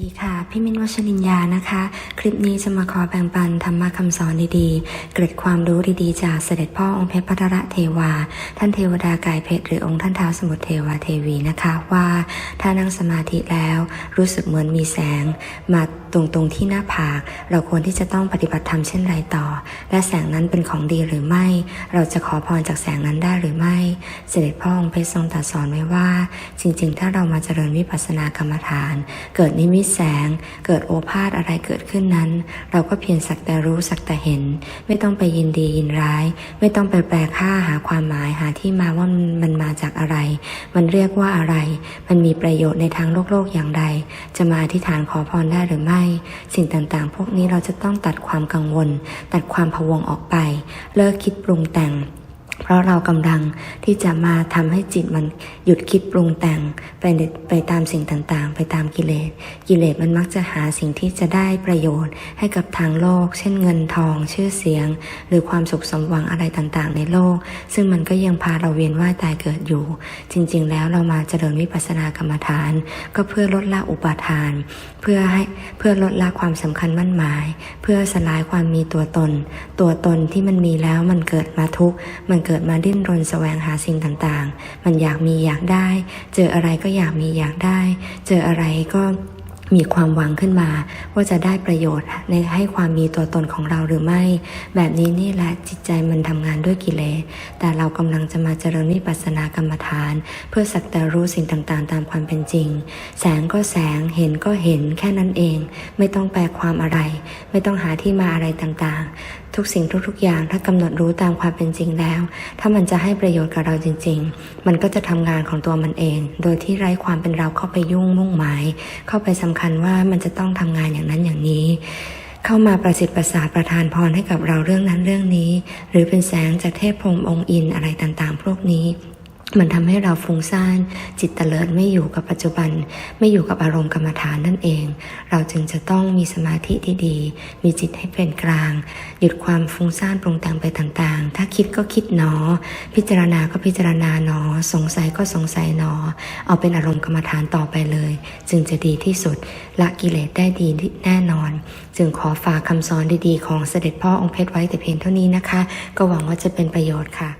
ดีค่ะ พี่มินวชรินยานะคะ คลิปนี้จะมาขอแบ่งปันธรรมะคำสอนดีๆ เกร็ดความรู้ดีๆ จากเสด็จพ่อองค์เพชรพัทระเทวา ท่านเทวดากายเพชรหรือองค์ท่านท้าวสมุทรเทวาเทวีนะคะ ว่าถ้านั่งสมาธิแล้วรู้สึกเหมือนมีแสง มาตรงๆที่หน้าผาก เราควรที่จะต้องปฏิบัติธรรมเช่นไรต่อ และแสงนั้นเป็นของดีหรือไม่ เราจะขอพรจากแสงนั้นได้หรือไม่ เสด็จพ่อองค์เพชรทรงตรัสสอนไว้ว่า จริง ๆ ถ้าเรามาเจริญวิปัสสนากรรมฐาน เกิดนิมิตแสง เกิดโอภาษอะไรเกิดขึ้นนั้น เราก็เพียงสักแต่รู้สักแต่เห็น ไม่ต้องไปยินดียินร้าย ไม่ต้องไปแปลค่าหาความหมายหาที่มาว่ามันมาจากอะไร มันเรียกว่าอะไร มันมีประโยชน์ในทางโลกโลกอย่างไรจะมาอธิษฐานขอพรได้หรือไม่ สิ่งต่างๆ พวกนี้เราจะต้องตัดความกังวล ตัดความพะวงออกไป เลิกคิดปรุงแต่ง เพราะเรากำลังที่จะมาทำให้จิตมันหยุดคิดปรุงแต่งไปไปตามสิ่งต่างๆ ไปตามกิเลส กิเลสมันมักจะหาสิ่งที่จะได้ประโยชน์ให้กับทางโลก เช่นเงินทองชื่อเสียง หรือความสุขสมหวังอะไรต่างๆ ในโลก ซึ่งมันก็ยังพาเราเวียนว่ายตายเกิดอยู่ จริง ๆ แล้วเรามาเจริญวิปัสสนากรรมฐาน ก็เพื่อลดละอุปาทาน เพื่อให้เพื่อลดละความสำคัญมั่นหมาย เพื่อสลายความมีตัวตน ตัวตนที่มันมีแล้วมันเกิดมาทุกข์มันเกิดมาดิ้นรนแสวงหาสิ่งต่างๆ มันอยากมีอยากได้ เจออะไรก็อยากมีอยากได้ เจออะไรก็มีความหวังขึ้นมา ว่าจะได้ประโยชน์ในให้ความมีตัวตนของเราหรือไม่ แบบนี้นี่แหละจิตใจมันทำงานด้วยกิเลสแต่เรากำลังจะมาเจริญวิปัสสนากรรมฐาน เพื่อสักแต่รู้สิ่งต่างๆ ตามความเป็นจริง แสงก็แสงเห็นก็เห็นแค่นั้นเอง ไม่ต้องแปลความอะไร ไม่ต้องหาที่มาอะไรต่างๆทุกสิ่งทุกๆอย่างถ้ากำหนดรู้ตามความเป็นจริงแล้ว ถ้ามันจะให้ประโยชน์กับเราจริง ๆ มันก็จะทำงานของตัวมันเอง โดยที่ไร้ความเป็นเราเข้าไปยุ่งมุ่งหมาย เข้าไปสำคัญว่ามันจะต้องทำงานอย่างนั้นอย่างนี้ เข้ามาประสิทธิ์ประสาประทานพรให้กับเราเรื่องนั้นเรื่องนี้ หรือเป็นแสงจากเทพพรมองค์อินอะไรต่างๆ พวกนี้ มันทำให้เราฟุ้งซ่านจิตเตลิดไม่อยู่กับปัจจุบัน ไม่อยู่กับอารมณ์กรรมฐานนั่นเอง เราจึงจะต้องมีสมาธิที่ดี มีจิตให้เป็นกลาง หยุดความฟุ้งซ่านปรุงแต่งไปต่างๆ ถ้าคิดก็คิดหนอ พิจารณาก็พิจารณาหนอ สงสัยก็สงสัยหนอ เอาเป็นอารมณ์กรรมฐานต่อไปเลย จึงจะดีที่สุดละกิเลสได้ดีแน่นอน จึงขอฝากคำสอนดีๆ ของเสด็จพ่อองค์เพชรไว้แต่เพียงเท่านี้นะคะ ก็หวังว่าจะเป็นประโยชน์ค่ะ